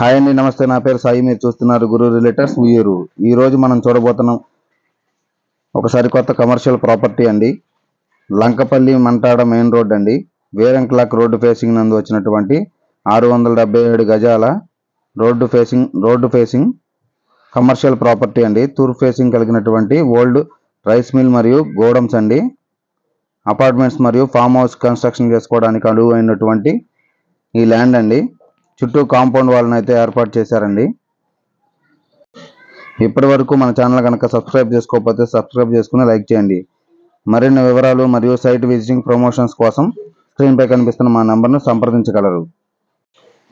Hi అండి నమస్తే. నా పేరు సాయి. మీరు చూస్తున్నారు గురు రిలేటర్స్ వీరు ఈరోజు మనం చూడబోతున్నాం ఒకసారి కొత్త కమర్షియల్ ప్రాపర్టీ అండి. లంకపల్లి మంటాడ మెయిన్ రోడ్ అండి. వేరంక్లాక్ రోడ్డు ఫేసింగ్ నందు వచ్చినటువంటి ఆరు వందల డెబ్బై ఏడు గజాల road facing road facing commercial property అండి. తూర్పు ఫేసింగ్ కలిగినటువంటి ఓల్డ్ రైస్ మిల్ మరియు గోడమ్స్ అండి. అపార్ట్మెంట్స్ మరియు ఫామ్ హౌస్ కన్స్ట్రక్షన్ చేసుకోవడానికి అనువైనటువంటి ఈ ల్యాండ్ అండి. చుట్టూ కాంపౌండ్ వాళ్ళని అయితే ఏర్పాటు చేశారండి. ఇప్పటి వరకు మన ఛానల్ కనుక సబ్స్క్రైబ్ చేసుకోకపోతే సబ్స్క్రైబ్ చేసుకుని లైక్ చేయండి. మరిన్ని వివరాలు మరియు సైట్ విజిటింగ్ ప్రమోషన్స్ కోసం స్క్రీన్పై కనిపిస్తున్న మా నంబర్ను సంప్రదించగలరు.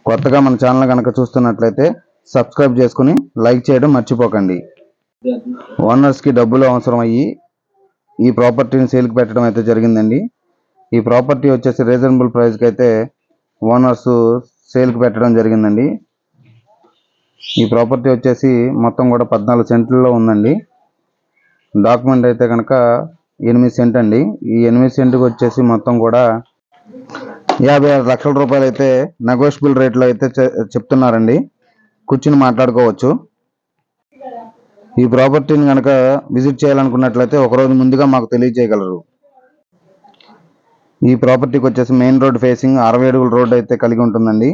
కొత్తగా మన ఛానల్ కనుక చూస్తున్నట్లయితే సబ్స్క్రైబ్ చేసుకుని లైక్ చేయడం మర్చిపోకండి. ఓనర్స్కి డబ్బులు అవసరం అయ్యి ఈ ప్రాపర్టీని సేల్కి పెట్టడం అయితే జరిగిందండి. ఈ ప్రాపర్టీ వచ్చేసి రీజనబుల్ ప్రైస్కి అయితే ఓనర్స్ సేల్కి పెట్టడం జరిగిందండి. ఈ ప్రాపర్టీ వచ్చేసి మొత్తం కూడా పద్నాలుగు సెంట్లలో ఉందండి. డాక్యుమెంట్ అయితే కనుక ఎనిమిది సెంట్ అండి. ఈ ఎనిమిది సెంట్కి వచ్చేసి మొత్తం కూడా యాభై ఆరు లక్షల రూపాయలు అయితే నెగోషియబుల్ రేట్లో అయితే చెప్తున్నారండి. కూర్చుని మాట్లాడుకోవచ్చు. ఈ ప్రాపర్టీని కనుక విజిట్ చేయాలనుకున్నట్లయితే ఒక రోజు ముందుగా మాకు తెలియజేయగలరు. ఈ ప్రాపర్టీకి వచ్చేసి మెయిన్ రోడ్ ఫేసింగ్ అరవై అడుగుల రోడ్ అయితే కలిగి ఉంటుందండి.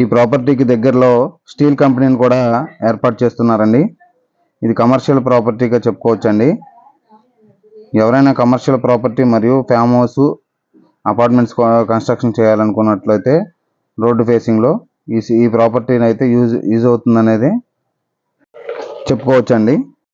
ఈ ప్రాపర్టీకి దగ్గరలో స్టీల్ కంపెనీని కూడా ఏర్పాటు చేస్తున్నారండి. ఇది కమర్షియల్ ప్రాపర్టీగా చెప్పుకోవచ్చండి. ఎవరైనా కమర్షియల్ ప్రాపర్టీ మరియు ఫామ్ హౌస్ అపార్ట్మెంట్స్ కన్స్ట్రక్షన్ చేయాలనుకున్నట్లయితే రోడ్డు ఫేసింగ్లో ఈ ఈ ప్రాపర్టీని అయితే యూజ్ యూజ్ అవుతుందనేది చెప్పుకోవచ్చండి.